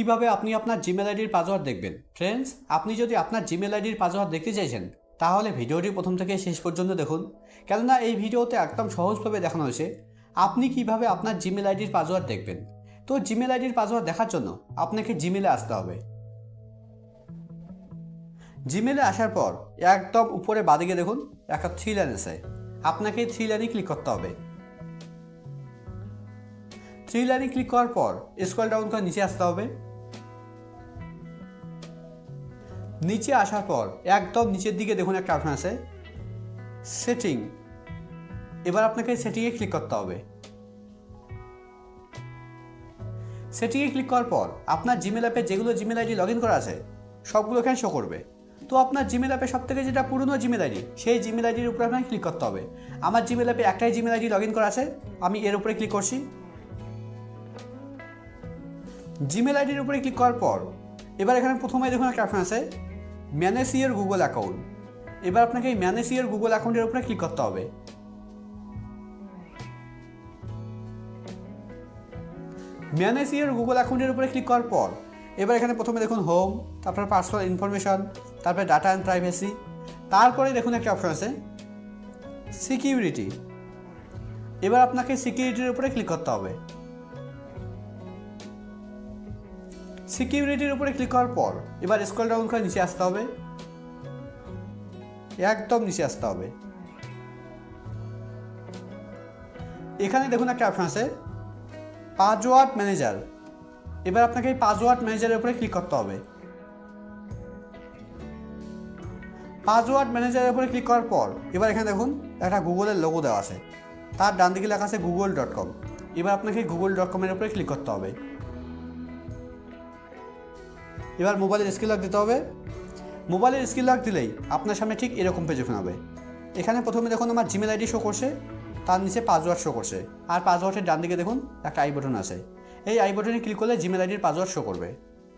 কীভাবে আপনি আপনার জিমেল আইডির পাসওয়ার্ড দেখবেন? ফ্রেন্ডস আপনি যদি আপনার জিমেল আইডির পাসওয়ার্ড দেখতে চাইছেন, তাহলে ভিডিওটি প্রথম থেকে শেষ পর্যন্ত দেখুন। কেননা এই ভিডিওতে একদম সহজভাবে দেখানো হয়েছে আপনি কীভাবে আপনার জিমেল আইডির পাসওয়ার্ড দেখবেন। তো জিমেল আইডির পাসওয়ার্ড দেখার জন্য আপনাকে জিমেলে আসতে হবে। জিমেলে আসার পর একদম উপরে বাদিকে দেখুন, একটা থ্রি লাইন আছে। আপনাকে থ্রি লাইনে ক্লিক করতে হবে। থ্রি লাইনে ক্লিক করার পর স্ক্রল ডাউন করে নিচে আসতে হবে। নিচে আসার পর, একদম নিচের দিকে দেখুন একটা অপশন আছে। সেটিং এবার আপনাকে সেটিংয়ে ক্লিক করতে হবে। সেটিংয়ে ক্লিক করার পর, আপনার জিমেল অ্যাপে যেগুলো জিমেল আইডি লগ ইন করা আছে, সবগুলো এখানে শো করবে। তো আপনার জিমেল অ্যাপে সব থেকে যেটা পুরনো জিমেল আইডি সেই জিমেল আইডির উপরে আপনাকে ক্লিক করতে হবে। আমার জিমেল অ্যাপে একটাই জিমেল আইডি লগ ইন করা আছে, আমি এর উপরে ক্লিক করছি। জিমেল আইডির উপরে ক্লিক করার পর, এবার এখানে প্রথমে দেখুন একটা অপশন আছে। ম্যানেজ ইয়ের গুগল অ্যাকাউন্ট এবার আপনাকে এই ম্যানেজ ইয়ের গুগল অ্যাকাউন্টের উপরে ক্লিক করতে হবে। ম্যানেজ ইয়ের গুগল অ্যাকাউন্টের উপরে ক্লিক করার পর, এবার এখানে প্রথমে দেখুন হোম তারপর পার্সোনাল ইনফরমেশন তারপরে ডাটা অ্যান্ড প্রাইভেসি তারপরে দেখুন একটা অপশন আছে সিকিউরিটি এবার আপনাকে সিকিউরিটির উপরে ক্লিক করতে হবে। সিকিউরিটির উপরে ক্লিক করার পর, এবার স্ক্রল ডাউন করে নিচে আসতে হবে। একদম নিচে আসতে হবে। এখানে দেখুন একটা অপশন আছে পাসওয়ার্ড ম্যানেজার এবার আপনাকে এই পাসওয়ার্ড ম্যানেজারের উপরে ক্লিক করতে হবে। পাসওয়ার্ড ম্যানেজারের উপরে ক্লিক করার পর, এবার এখানে দেখুন একটা গুগলের লোগো দেওয়া আছে। তার ডান দিকে লেখা আছে গুগল ডট কম এবার আপনাকে গুগল ডট কমের উপরে ক্লিক করতে হবে। এবার মোবাইলের স্ক্রিন লক দিতে হবে। মোবাইলের স্ক্রিন লক দিলেই আপনার সামনে ঠিক এরকম পেজ ওপেন হবে। এখানে প্রথমে দেখুন আমার জিমেল আইডি শো করছে, তার নিচে পাসওয়ার্ড শো করছে। আর পাসওয়ার্ডের ডান দিকে দেখুন একটা আই বটন আছে। এই আই বটনে ক্লিক করলে জিমেল আইডির পাসওয়ার্ড শো করবে।